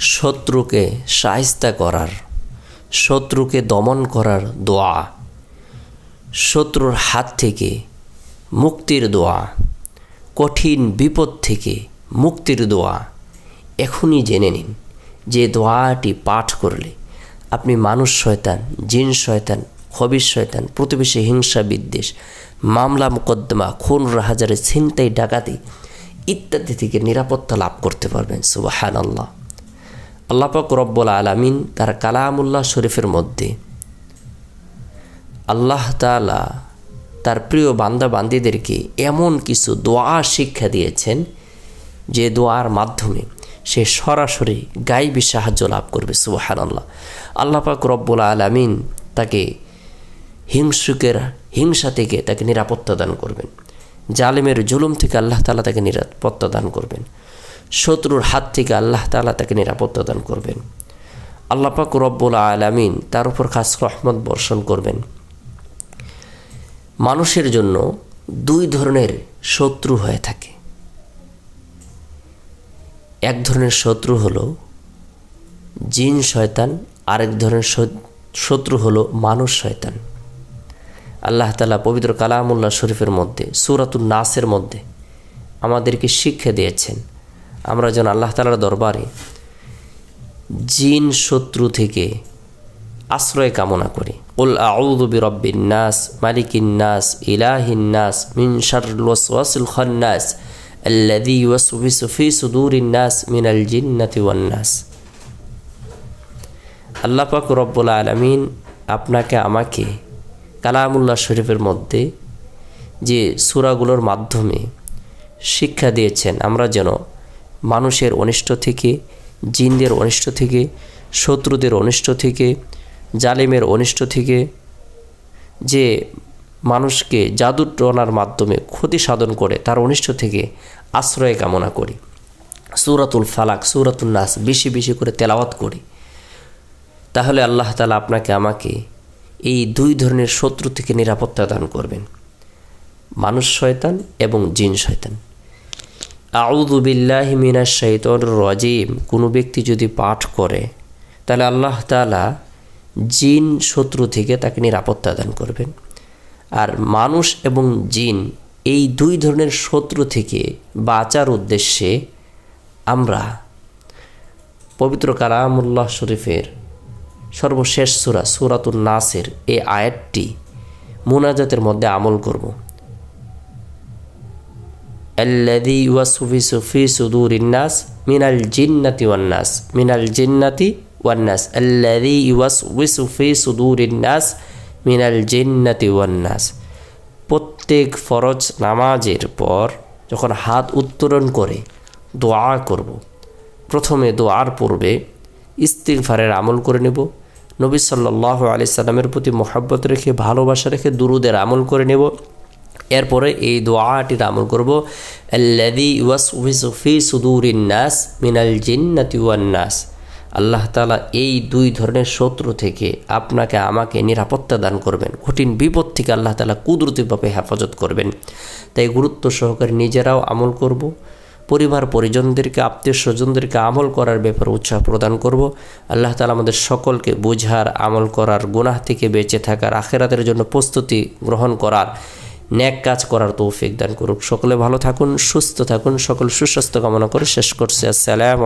শত্রুকে সাহিস্তা করার, শত্রুকে দমন করার দোয়া, শত্রুর হাত থেকে মুক্তির দোয়া, কঠিন বিপদ থেকে মুক্তির দোয়া। এখনই জেনে নিন যে দোয়াটি পাঠ করলে আপনি মানুষ শয়তান, জিন শয়তান, খবির শয়তান, প্রতিবেশী হিংসা বিদ্বেষ, মামলা মোকদ্দমা খুন রাহাজারে ছিনতাই, ডাকাতি ইত্যাদি থেকে নিরাপত্তা লাভ করতে পারবেন। সুবাহান আল্লাহ আল্লাপাক রব্বুল আলমিন তার কালামুল্লাহ শরীফের মধ্যে আল্লাহ তালা তার প্রিয় বান্দা বান্দিদেরকে এমন কিছু দোয়া শিক্ষা দিয়েছেন যে দোয়ার মাধ্যমে সে সরাসরি গাইবী সাহায্য লাভ করবে সুবাহান আল্লাহ আল্লাহ পাক রব্বুল আলমিন তাকে হিংসুকের হিংসা থেকে তাকে নিরাপত্তা দান করবেন। জালিমের জুলুম থেকে আল্লাহ তালা তাকে নিরাপত্তা দান করবেন। শত্রুর হাত থেকে আল্লাহ তালা তাকে নিরাপত্তা দান করবেন। আল্লাহ পাক রব্বুল আলমিন তার উপর খাস রহমত বর্ষণ করবেন। মানুষের জন্য দুই ধরনের শত্রু হয়ে থাকে। এক ধরনের শত্রু হলো জিন শয়তান, আরেক ধরনের শত্রু হলো মানুষ শয়তান। আল্লাহ তালা পবিত্র কালামুল্লাহ শরীফের মধ্যে সুরাতুল নাসের মধ্যে আমাদেরকে শিক্ষা দিয়েছেন আমরা যেন আল্লাহ তালার দরবারে জিন শত্রু থেকে আশ্রয় কামনা করি। উল আউদু বিরব্বিন নাস, মালিকিন নাস, ইলাহিন নাস, মিন শারুল খান্নাস, আল্লাযী ইউসউসু ফি সুদুরিন নাস মিনাল জিন্নাতি ওয়ান নাস। আল্লাহ পাক রব্বুল আলামিন আপনাকে, আমাকে কালামুল্লাহ শরীফের মধ্যে যে সূরাগুলোর মাধ্যমে শিক্ষা দিয়েছেন, আমরা যেন মানুষের অনিষ্ট থেকে, জিনদের অনিষ্ট থেকে, শত্রুদের অনিষ্ট থেকে, জালিমের অনিষ্ট থেকে যে মানুষকে জাদুটনার মাধ্যমে ক্ষতি সাধন করে, তার অনিষ্ট থেকে আশ্রয় কামনা করি। সুরাতুল ফালাক সুরাতুল নাস বেশি বেশি করে তেলাওয়াত করি। তাহলে আল্লাহ তালা আপনাকে আমাকে এই দুই ধরনের শত্রু থেকে নিরাপত্তা দান করবেন। মানুষ শয়তান এবং জিন শয়তান। আউদুবিল্লাহ মিনা শৈতন রজিম। কোনো ব্যক্তি যদি পাঠ করে, তাহলে আল্লাহ তালা জিন শত্রু থেকে তাকে নিরাপত্তা দান করবেন। আর মানুষ এবং জিন এই দুই ধরনের শত্রু থেকে বাঁচার উদ্দেশ্যে আমরা পবিত্র কালামুল্লাহ শরীফের সর্বশেষ সুরা সুরাতুল নাসের এই আয়াতটি মোনাজাতের মধ্যে আমল করব। আল্লাদি ওয়াসুফি সুফি সুদুর ইন্নাস মিনাল জিন্নাতি ওয়ান্নাস মিনাল জিন্নাতি ওয়ান্নাস আল্লাদি ওয়াসুফি সুফি সুদুর ইন্নাস মিনাল জিন্নাতি প্রত্যেক ফরজ নামাজের পর যখন হাত উত্তোলন করে, দোয়া করব। প্রথমে দোয়ার পূর্বে ইস্তিগফারের আমল করে নেব। নবী সাল্লাহ আলি সাল্লামের প্রতি মোহাব্বত রেখে, ভালোবাসা রেখে দুরুদের আমল করে নেব। এরপরে এই দোয়াটির আমল করব সুদুরিন্নাস মিনাল ওয়ান্নাস আল্লাহ তালা এই দুই ধরনের শত্রু থেকে আপনাকে, আমাকে নিরাপত্তা দান করবেন। কঠিন বিপদ থেকে আল্লাহ তালা কুদরতিভাবে হেফাজত করবেন। তাই গুরুত্ব সহকারে নিজেরাও আমল করব। পরিবার, পরিজনদেরকে, আত্মীয় স্বজনদেরকে আমল করার ব্যাপারে উৎসাহ প্রদান করব। আল্লাহ তালা আমাদের সকলকে বোঝার, আমল করার, গুনাহ থেকে বেঁচে থাকার, আখেরাতের জন্য প্রস্তুতি গ্রহণ করার ন্যাক কাজ করার তৌফিক দান করুক। সকলে ভালো থাকুন, সুস্থ থাকুন, সকল সুস্বাস্থ্য কামনা করে শেষ করছে। আসসালাম